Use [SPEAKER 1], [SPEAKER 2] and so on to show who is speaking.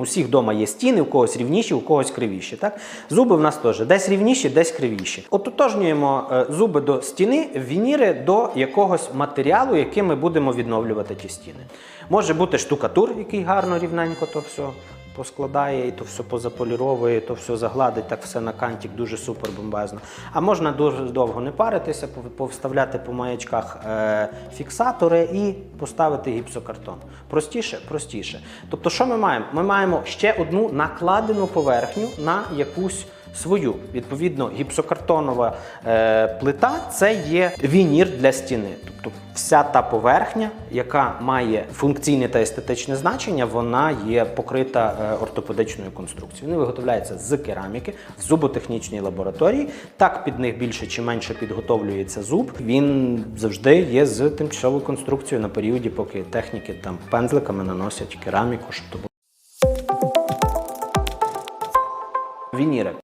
[SPEAKER 1] У всіх вдома є стіни, у когось рівніші, у когось кривіші. Так? Зуби в нас теж десь рівніші, десь кривіші. Ототожнюємо е, зуби до стіни, вініри до якогось матеріалу, яким ми будемо відновлювати ті стіни. Може бути штукатур, який гарно рівненько то все поскладає, і то все позаполіровує, і то все загладить, так все на кантик дуже супер бомбезно. А можна дуже довго не паритися, повставляти по маячках е, фіксатори і поставити гіпсокартон. Простіше, простіше. Тобто, що ми маємо? Ми маємо ще одну накладену поверхню на якусь. Свою відповідно гіпсокартонова е, плита це є вінір для стіни. Вся та поверхня, яка має функційне та естетичне значення, вона є покрита е, ортопедичною конструкцією. Вони виготовляються з кераміки в зуботехнічній лабораторії. Так під них більше чи менше підготовлюється зуб. Він завжди є з тимчасовою конструкцією на періоді, поки техніки там пензликами наносять кераміку, щоб то було. Вініри.